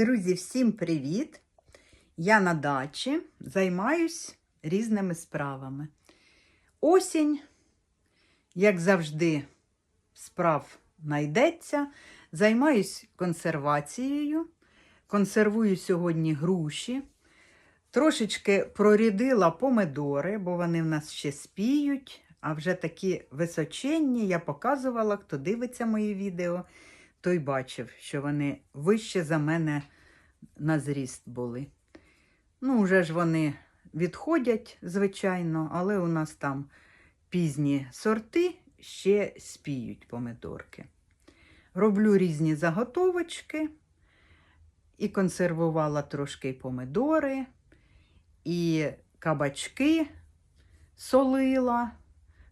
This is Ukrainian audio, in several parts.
Друзі, всім привіт! Я на дачі займаюсь різними справами. Осінь, як завжди, справ знайдеться. Займаюсь консервацією. Консервую сьогодні груші. Трошечки прорідила помидори, бо вони в нас ще спіють, а вже такі височенні. Я показувала, хто дивиться мої відео, той бачив, що вони вище за мене на зріст були. Ну, вже ж вони відходять, звичайно, але у нас там пізні сорти ще спіють помидорки. Роблю різні заготовочки і консервувала трошки помидори, і кабачки солила,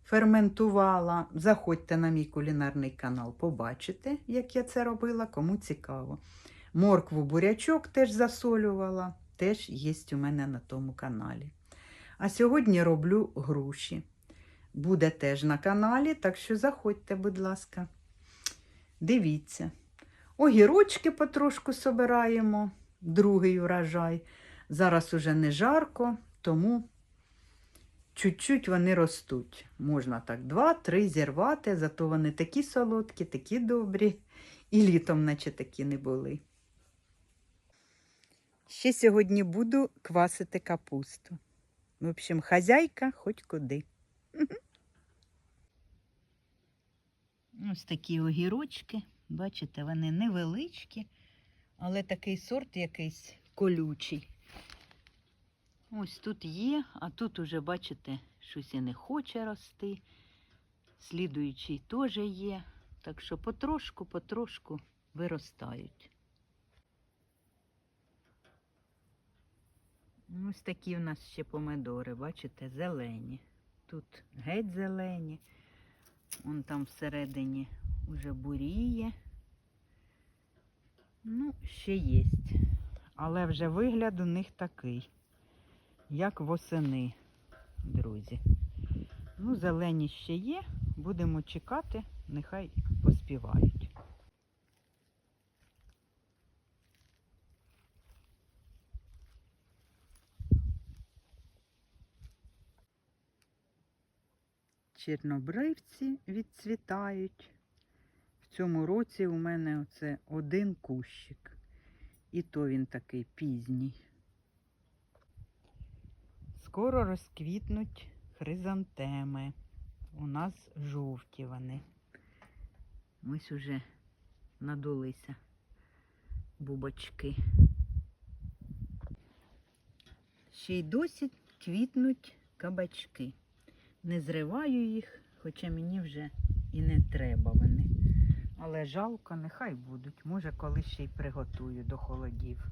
ферментувала. Заходьте на мій кулінарний канал, побачите, як я це робила, кому цікаво. Моркву бурячок теж засолювала, теж є у мене на тому каналі. А сьогодні роблю груші. Буде теж на каналі, так що заходьте, будь ласка. Дивіться. Огірочки потрошку собираємо, другий урожай. Зараз уже не жарко, тому чуть-чуть вони ростуть. Можна так два-три зірвати, зато вони такі солодкі, такі добрі. І літом, наче такі не були. Ще сьогодні буду квасити капусту. В общем, хазяйка хоч куди. Ось такі огірочки. Бачите, вони невеличкі, але такий сорт якийсь колючий. Ось тут є, а тут уже, бачите, щось і не хоче рости. Слідуючий теж є. Так що потрошку-потрошку виростають. Ось такі у нас ще помидори, бачите, зелені. Тут геть зелені. Вон там всередині вже буріє. Ну, ще є. Але вже вигляд у них такий, як восени, друзі. Ну, зелені ще є. Будемо чекати, нехай поспівають. Чорнобривці відцвітають. В цьому році у мене оце один кущик. І то він такий пізній. Скоро розквітнуть хризантеми. У нас жовті вони. Ось уже надулися бубочки. Ще й досі квітнуть кабачки. Не зриваю їх, хоча мені вже і не треба вони. Але жалко, нехай будуть. Може, коли ще й приготую до холодів.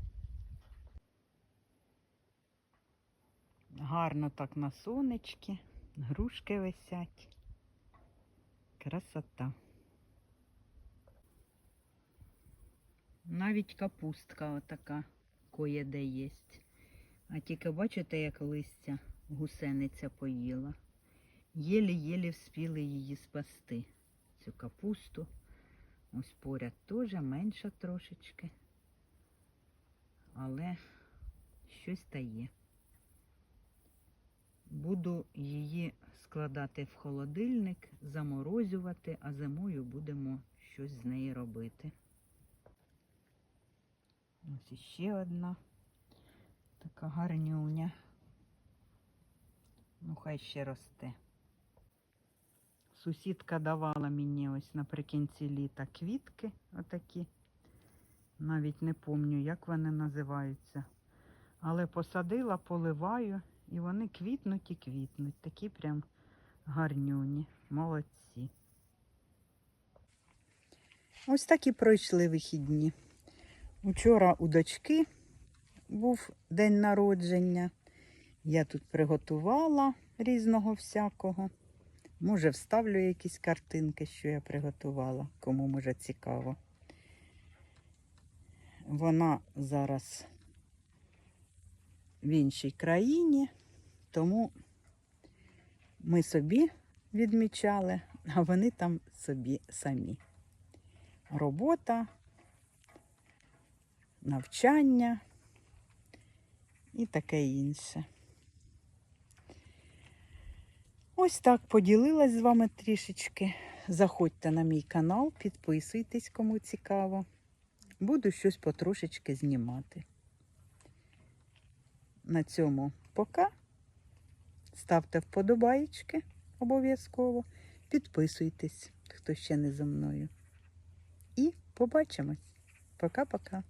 Гарно так на сонечки, грушки висять. Красота. Навіть капустка отака кое-де єсть. А тільки бачите, як листя гусениця поїла. Єлі-єлі вспіли її спасти, цю капусту. Ось поряд теж менша трошечки. Але щось та є. Буду її складати в холодильник, заморозювати, а зимою будемо щось з неї робити. Ось іще одна така гарнюня. Ну, хай ще росте. Сусідка давала мені ось наприкінці літа квітки отакі. Навіть не пам'ятаю, як вони називаються. Але посадила, поливаю, і вони квітнуть і квітнуть. Такі прям гарнюні. Молодці. Ось так і пройшли вихідні. Учора у дочки був день народження. Я тут приготувала різного всякого. Може, вставлю якісь картинки, що я приготувала, кому може цікаво. Вона зараз в іншій країні, тому ми собі відмічали, а вони там собі самі. Робота, навчання і таке інше. Ось так поділилась з вами трішечки. Заходьте на мій канал, підписуйтесь, кому цікаво. Буду щось потрошечки знімати. На цьому пока. Ставте вподобаєчки обов'язково. Підписуйтесь, хто ще не за мною. І побачимось. Пока-пока.